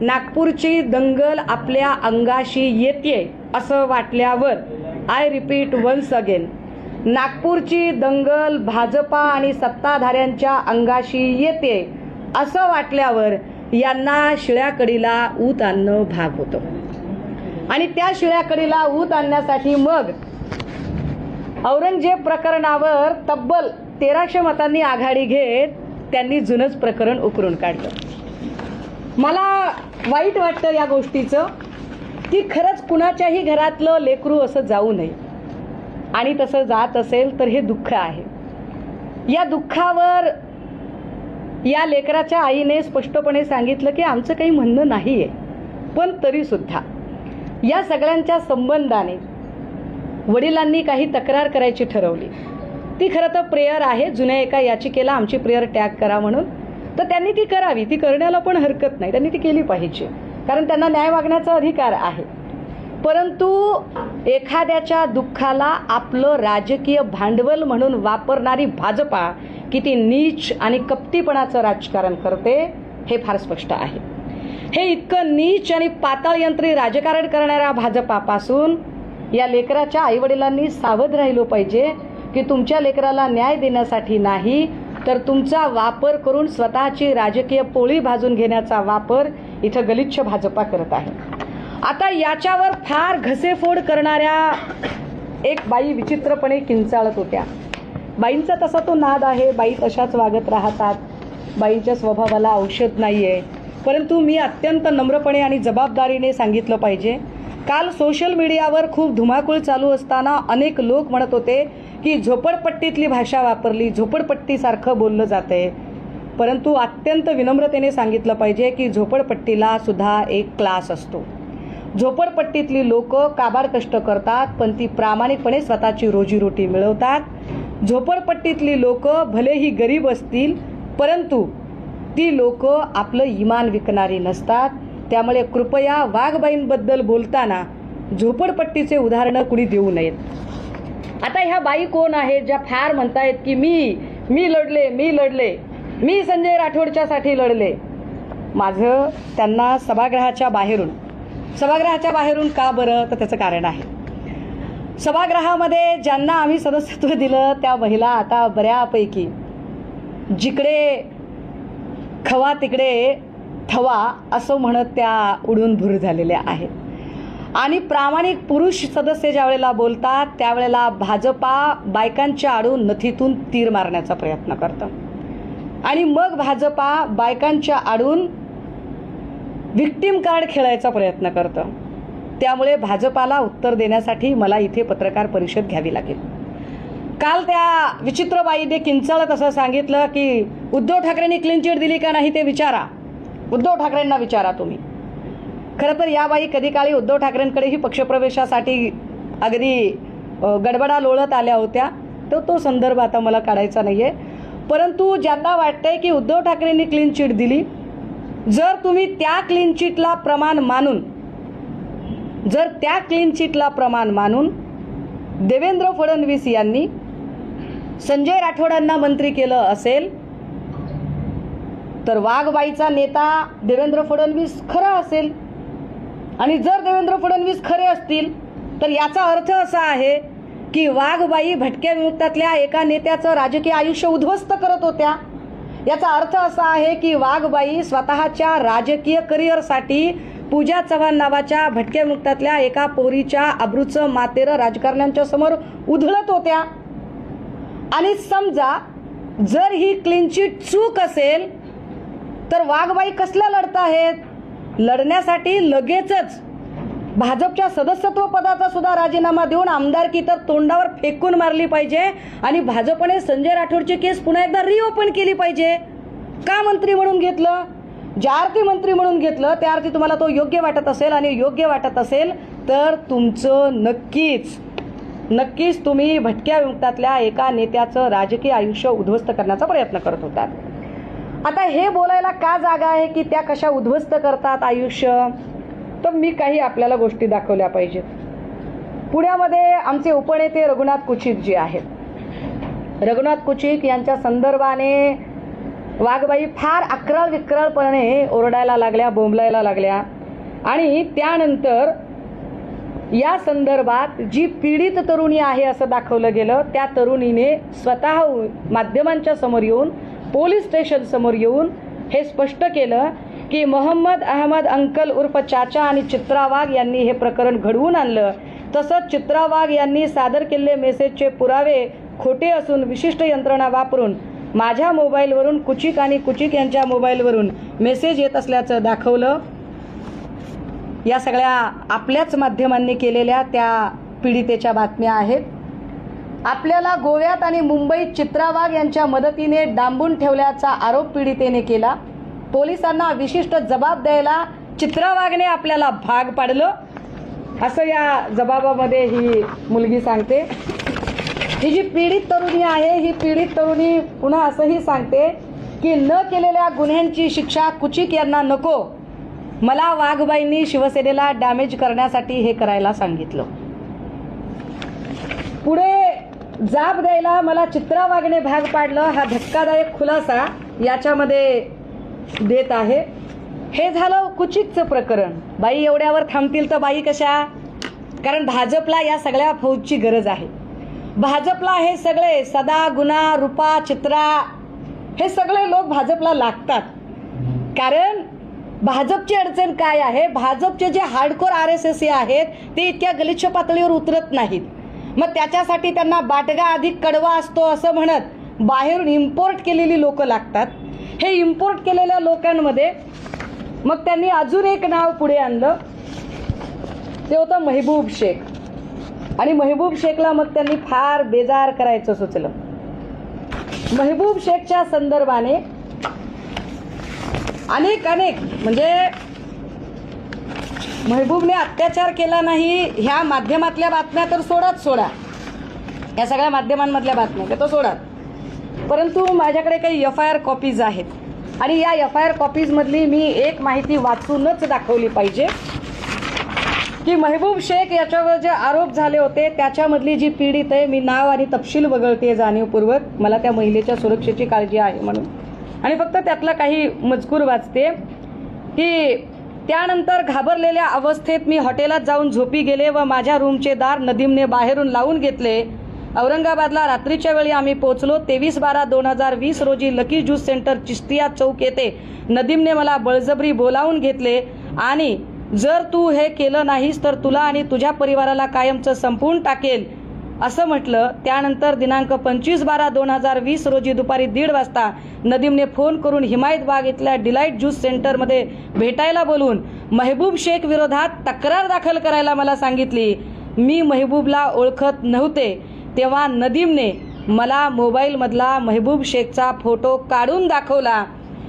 नागपूरची दंगल आपल्या अंगाशी येते असं वाटल्यावर आय रिपीट वन्स अगेन नागपूरची दंगल भाजपा आणि सत्ताधाऱ्यांच्या अंगाशी येते असं वाटल्यावर यांना शिळ्याकडीला ऊत आणणं भाग होतं. आणि त्या शिळ्याकडीला ऊत आणण्यासाठी मग औरंगजेब प्रकरणावर तब्बल तेराशे मतांनी आघाडी घेत त्यांनी जुनंच प्रकरण उकरून काढलं. मला वाईट वाटतं या गोष्टीचं की खरंच कुणाच्याही घरातलं लेकरू असं जाऊ नये. आणि तसं जात असेल तर हे दुःख आहे. या दुःखावर या लेकराच्या आईने स्पष्टपणे सांगितलं की आमचं काही म्हणणं नाही आहे पण तरीसुद्धा या सगळ्यांच्या संबंधाने वडिलांनी काही तक्रार करायची ठरवली. ती खरं तर प्रेयर आहे जुन्या एका याचिकेला आमची प्रेयर टॅग करा म्हणून. तर त्यांनी ती करावी. ती करण्याला पण हरकत नाही. त्यांनी ती केली पाहिजे. कारण त्यांना न्याय मागण्याचा अधिकार आहे. परंतु एखाद्याच्या दुःखाला आपलं राजकीय भांडवल म्हणून वापरणारी भाजपा किती नीच आणि कपटीपणाचं राजकारण करते हे फार स्पष्ट आहे. हे इतकं नीच आणि पाताळयंत्री राजकारण करणाऱ्या भाजपापासून या लेकराच्या आईवडिलांनी सावध राहिलो पाहिजे की तुमच्या लेकराला न्याय देण्यासाठी नाही तर तुमचा वापर करून स्वतःची राजकीय पोळी भाजून घेण्याचा वापर इथं गलिच्छ भाजपा करत आहे. आता याच्यावर फार घसेफोड करणाऱ्या एक बाई विचित्रपणे किंचाळत होत्या. बाईंचा तसा तो नाद आहे बाई तशाच वागत राहतात. बाईंच्या स्वभावाला औषध नाही आहे परंतु मी अत्यंत नम्रपणे आणि जबाबदारीने सांगितलं पाहिजे काल सोशल मीडियावर खूप धुमाकूळ चालू असताना अनेक लोक म्हणत होते की झोपडपट्टीतली भाषा वापरली झोपडपट्टीसारखं बोललं जातंय. परंतु अत्यंत विनम्रतेने सांगितलं पाहिजे की झोपडपट्टीला सुद्धा एक क्लास असतो. झोपडपट्टीतली लोक काबाड कष्ट करतात पण ती प्रामाणिकपणे स्वतःची रोजीरोटी मिळवतात. झोपडपट्टीतली लोक भलेही गरीब असतील परंतु ती लोक आपलं इमान विकणारी नसतात. त्यामुळे कृपया वाघबाईंबद्दल बोलताना झोपडपट्टीचे उदाहरणं कुणी देऊ नयेत. आता ह्या बाई कोण आहेत ज्या फार म्हणतायत की मी मी लढले मी लढले मी संजय राठोडच्यासाठी लढले. माझं त्यांना सभागृहाच्या बाहेरून. सभागृहाच्या बाहेरून का बरं? तर त्याचं कारण आहे. सभागृहामध्ये ज्यांना आम्ही सदस्यत्व दिलं त्या महिला आता बऱ्यापैकी जिकडे खवा तिकडे थवा असं म्हणत त्या उडून भूर झालेल्या आहेत. आणि प्रामाणिक पुरुष सदस्य ज्यावेळेला बोलतात त्यावेळेला भाजपा बायकांच्या आडून नथीतून तीर मारण्याचा प्रयत्न करतं. आणि मग भाजपा बायकांच्या आडून विक्टीम कार्ड खेळायचा प्रयत्न करतं. त्यामुळे भाजपाला उत्तर देण्यासाठी मला इथे पत्रकार परिषद घ्यावी लागेल. काल त्या विचित्रबाईने किंचाळत असं सांगितलं की उद्धव ठाकरेंनी क्लीन चिट दिली का नाही ते विचारा. उद्धव ठाकरेंना विचारा तुम्ही. खरं तर या बाई कधी काळी उद्धव ठाकरेंकडेही पक्षप्रवेशासाठी अगदी गडबडा लोळत आल्या होत्या. तर तो संदर्भ आता मला काढायचा नाही आहे परंतु ज्यांना वाटतंय की उद्धव ठाकरेंनी क्लीन चिट दिली जर तुम्ही त्या क्लीन चिटला प्रमाण मानून जर त्या क्लीन चिटला प्रमाण मानून देवेंद्र फडणवीस यांनी संजय राठोडांना मंत्री केलं असेल तर वाघबाईचा नेता देवेंद्र फडणवीस खरा असेल आणि जर देवेंद्र फडणवीस खरे असतील तर याचा अर्थ असा आहे की वाघबाई भटक्या विमुक्तातल्या एका नेत्याचं राजकीय आयुष्य उद्ध्वस्त करत होत्या. याचा अर्थ असा आहे की वाघबाई स्वतःच्या राजकीय करिअरसाठी पूजा चव्हाण नावाच्या भटक्या विमुक्तातल्या एका पोरीच्या अब्रूचं मातेरं राजकारण्यांच्या समोर उधळत होत्या. आणि समजा जर ही क्लीनचिट चूक असेल तर वाघबाई कसल्या लढत आहेत? लढण्यासाठी लगेचच भाजपच्या सदस्यत्व पदाचा सुद्धा राजीनामा देऊन आमदारकी तर तोंडावर फेकून मारली पाहिजे आणि भाजपने संजय राठोडची केस पुन्हा एकदा रिओपन केली पाहिजे. का मंत्री म्हणून घेतलं? ज्या अर्थी मंत्री म्हणून घेतलं त्या अर्थी तुम्हाला तो योग्य वाटत असेल आणि योग्य वाटत असेल तर तुमचं नक्कीच नक्कीच तुम्ही भटक्या विमुक्तातल्या एका नेत्याचं राजकीय आयुष्य उद्ध्वस्त करण्याचा प्रयत्न करत होतात. आता हे बोलायला का जागा आहे की त्या कशा उद्ध्वस्त करतात आयुष्य? तर मी काही आपल्याला गोष्टी दाखवल्या पाहिजेत. पुण्यामध्ये आमचे उपनेते रघुनाथ कुचित जे आहेत. रघुनाथ कुचित यांच्या संदर्भाने वाघबाई फार अकराळ विक्राळपणे ओरडायला लागल्या बोंबलायला लागल्या. आणि त्यानंतर या संदर्भात जी पीडित तरुणी आहे असं दाखवलं गेलं त्या तरुणीने स्वतः माध्यमांच्या समोर येऊन पोलीस स्टेशन समोर येऊन हे स्पष्ट केलं की मोहम्मद अहमद अंकल उर्फ चाचा आणि चित्रा वाघ यांनी हे प्रकरण घडवून आणलं. तसंच चित्रा वाघ यांनी सादर केलेले मेसेजचे पुरावे खोटे असून विशिष्ट यंत्रणा वापरून माझ्या मोबाईलवरून कुचिक आणि कुचिक यांच्या मोबाईलवरून मेसेज येत असल्याचं दाखवलं. या सगळ्या आपल्याच माध्यमांनी केलेल्या त्या पीडितेच्या बातम्या आहेत. आपल्याला गोव्यात आणि मुंबईत चित्रा वाघ यांच्या मदतीने डांबून ठेवल्याचा आरोप पीडितेने केला. पोलिसांना विशिष्ट जबाब द्यायला चित्रा वाघने आपल्याला भाग पाडलं. असं या जबाबामध्ये ही मुलगी सांगते. ही जी पीडित तरुणी आहे ही पीडित तरुणी पुन्हा असंही सांगते की न केलेल्या गुन्ह्यांची शिक्षा कुचिक यांना नको. मला वाघबाईंनी शिवसेनेला डॅमेज करण्यासाठी हे करायला सांगितलं. पुढे जाब द्यायला मला चित्रा वागणे भाग पाडलं हा धक्कादायक खुलासा याच्यामध्ये देत आहे. हे झालं कुचितचं प्रकरण. बाई एवढ्यावर थांबतील तर बाई कशा? कारण भाजपला या सगळ्या फौजची गरज आहे. भाजपला हे सगळे सदा गुना रुपा चित्रा हे सगळे लोक भाजपला लागतात. कारण भाजपची अडचण काय आहे? भाजपचे जे हार्डकोर आर एस एस आहेत ते इतक्या गलिच्छ पातळीवर उतरत नाहीत. मग त्याच्यासाठी त्यांना बाटगा अधिक कडवा असतो असं म्हणत बाहेरून इम्पोर्ट केलेली लोक लागतात. हे इम्पोर्ट केलेल्या लोकांमध्ये मग त्यांनी अजून एक नाव पुढे आणलं. ते होतं महबूब शेख. आणि महबूब शेखला मग त्यांनी फार बेजार करायचं सुचलं. महबूब शेखच्या संदर्भाने अनेक अनेक म्हणजे महबूबने अत्याचार केला नाही ह्या माध्यमातल्या बातम्या तर सोडाच सोडा. या सगळ्या माध्यमांमधल्या बातम्या त्या तर सोडात परंतु माझ्याकडे काही एफ आय आर कॉपीज आहेत. आणि या एफ आय आर कॉपीजमधली मी एक माहिती वाचूनच दाखवली पाहिजे. की महबूब शेख याच्यावर जे आरोप झाले होते त्याच्यामधली जी पीडित आहे मी नाव आणि तपशील वगळते जाणीवपूर्वक. मला त्या महिलेच्या सुरक्षेची काळजी आहे म्हणून. आणि फक्त त्यातला काही मजकूर वाचते. की त्यानंतर घाबरलेल्या अवस्थेत मी हॉटेलात जाऊन झोपी गेले व माझ्या रूमचे दार नदीमने बाहेरून लावून घेतले. औरंगाबादला रात्रीच्या वेळी आम्ही पोहोचलो. तेवीस बारा दोन हजार वीस रोजी लकी ज्यूस सेंटर चिस्तिया चौक येथे नदीमने मला बळजबरी बोलावून घेतले. आणि जर तू हे केलं नाहीस तर तुला आणि तुझ्या परिवाराला कायमचं संपवून टाकेल. असं म्हटलं त्यानंतर दिनांक पंचवीस बारा दोन हजार वीस रोजी दुपारी दीड वाजता नदीमने फोन करून हिमायत बाग इथल्या डिलाईट ज्यूस सेंटरमध्ये भेटायला बोलून महबूब शेख विरोधात तक्रार दाखल करायला मला सांगितली. मी महबूबला ओळखत नव्हते तेव्हा नदीमने मला मोबाईलमधला महबूब शेखचा फोटो काढून दाखवला.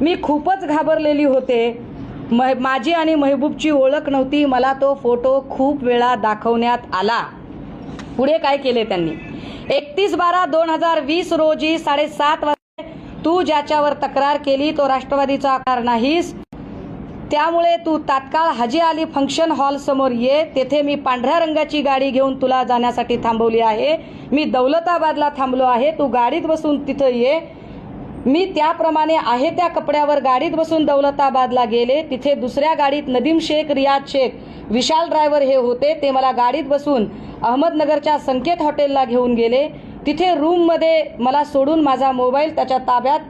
मी खूपच घाबरलेली होते. मह माझी आणि महबूबची ओळख नव्हती मला तो फोटो खूप वेळा दाखवण्यात आला. पुढे काय केले त्यांनी? एकतीस बारा दोन हजार वीस रोजी साडेसात वाजता तू ज्याच्यावर तक्रार केली तो राष्ट्रवादीचा आकार नाहीस. त्यामुळे तू तात्काळ हाजी अली फंक्शन हॉल समोर ये. तेथे मी पांढऱ्या रंगाची गाडी घेऊन तुला जाण्यासाठी थांबवली आहे. मी दौलताबादला थांबलो आहे. तू गाडीत बसून तिथं ये. मी त्याप्रमाणे आहे त्या कपड्यावर गाडीत बसून दौलताबादला गेले. तिथे दुसऱ्या गाडीत नदीम शेख रियाज शेख विशाल ड्रायव्हर हे होते. ते मला गाडीत बसून अहमदनगरच्या संकेत हॉटेलला घेऊन गेले. तिथे रूममध्ये मला सोडून माझा मोबाईल त्याच्या ताब्यात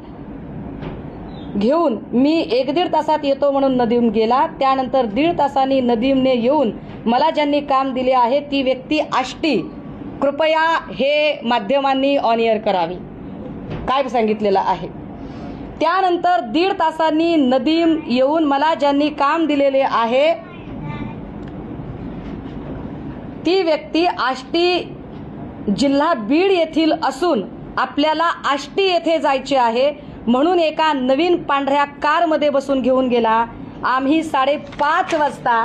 घेऊन मी एक दीड तासात येतो म्हणून नदीम गेला. त्यानंतर दीड तासांनी नदीमने येऊन मला ज्यांनी काम दिले आहे ती व्यक्ती आष्टी. कृपया हे माध्यमांनी ऑन एअर करावी. काय सांगितलेलं आहे? त्यानंतर दीड तासांनी नदीम येऊन मला ज्यांनी काम दिलेले आहे ती व्यक्ती आष्टी जिल्हा बीड येथील असून आपल्याला आष्टी येथे जायचे आहे. म्हणून एका नवीन पांढऱ्या कारमध्ये बसून घेऊन गेला. आम्ही साडेपाच वाजता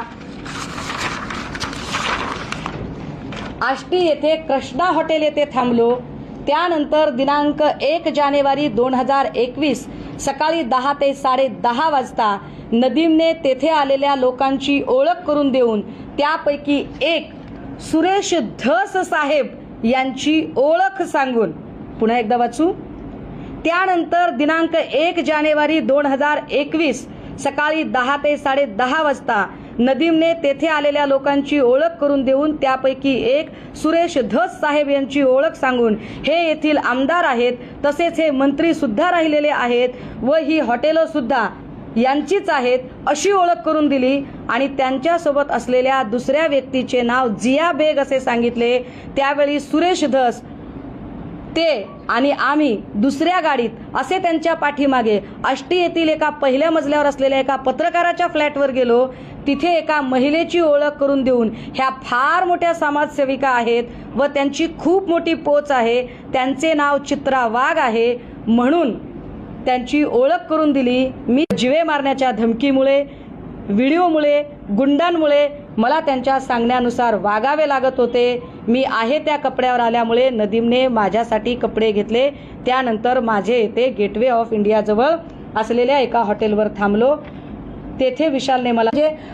आष्टी येथे कृष्णा हॉटेल येथे थांबलो. त्यानंतर दिनांक एक जानेवारी दोन हजार एकवीस सकाळी दहा ते साडे दहा वाजता नदीमने तेथे आलेल्या लोकांची ओळख करून देऊन त्यापैकी एक सुरेश धस साहेब यांची ओळख सांगून. पुन्हा एकदा वाचू. त्यानंतर दिनांक एक जानेवारी दोन हजार एकवीस सकाळी दहा ते साडे दहा वाजता नदीमने तेथे आलेल्या लोकांची ओळख करून देऊन त्यापैकी एक सुरेश धस साहेब यांची ओळख सांगून हे येथील आमदार आहेत तसेच हे मंत्री सुद्धा राहिलेले आहेत व ही हॉटेलं सुद्धा यांचीच आहेत अशी ओळख करून दिली आणि त्यांच्यासोबत असलेल्या दुसऱ्या व्यक्तीचे नाव जिया बेग असे सांगितले. त्यावेळी सुरेश धस ते आणि आम्ही दुसऱ्या गाडीत असे त्यांच्या पाठीमागे आष्टी येथील एका पहिल्या मजल्यावर असलेल्या एका पत्रकाराच्या फ्लॅटवर गेलो. तिथे एका महिलेची ओळख करून देऊन ह्या फार मोठ्या समाजसेविका आहेत व त्यांची खूप मोठी पोच आहे. त्यांचे नाव चित्रा वाघ आहे. म्हणून त्यांची ओळख करून दिली. मी जिवे मारण्याच्या धमकीमुळे व्हिडिओमुळे गुंडांमुळे मला त्यांच्या सांगण्यानुसार वागावे लागत होते. मी आहे त्या कपड्यावर आल्यामुळे नदीमने माझ्यासाठी कपडे घेतले. त्यानंतर माझे येथे गेटवे ऑफ इंडियाजवळ असलेल्या एका हॉटेलवर थांबलो. तेथे विशालने मला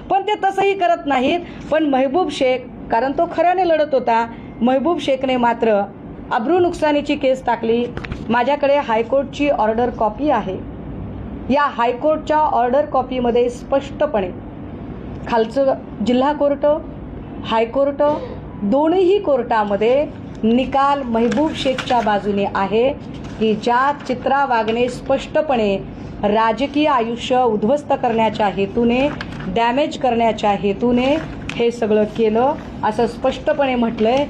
पण ते तसंही करत नाहीत. पण महबूब शेख कारण तो खऱ्याने लढत होता. महबूब शेखने मात्र अब्रू नुकसानीची केस टाकली. माझ्याकडे हायकोर्टची ऑर्डर कॉपी आहे. या हायकोर्टच्या ऑर्डर कॉपीमध्ये स्पष्टपणे खालचं जिल्हा कोर्ट हायकोर्ट दोन्ही कोर्टामध्ये निकाल महबूब शेखच्या बाजूने आहे. की ज्या चित्रा वागणे स्पष्टपणे राजकीय आयुष्य उद्ध्वस्त करण्याच्या हेतूने डॅमेज करण्याच्या हेतूने हे सगळं केलं असं स्पष्टपणे म्हटलंय.